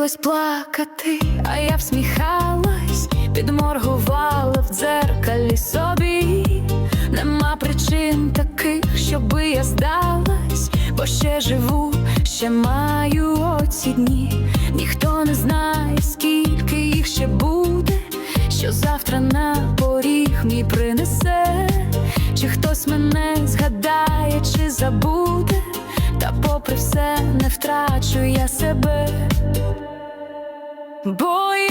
хотілось плакати, а я всміхалась, підморгувала в дзеркалі собі. Нема причин таких, щоби я здалась, бо ще живу, ще маю оці дні. Ніхто не знає, скільки їх ще буде, що завтра на поріг мій принесе, чи хтось мене згадає, чи забуде, та попри все не втрачу я себе. Бо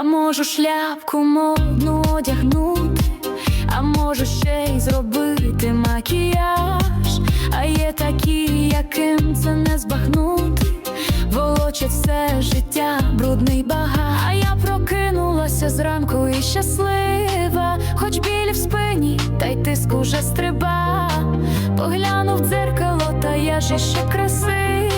Я можу шляпку модну одягнути, а можу ще й зробити макіяж. А є такі, яким це не збагнути, волочать все життя, брудний багаж. А я прокинулася зранку і щаслива, хоч біль в спині, та й тиск уже стриба. Поглянув в дзеркало, та я ж іще красива,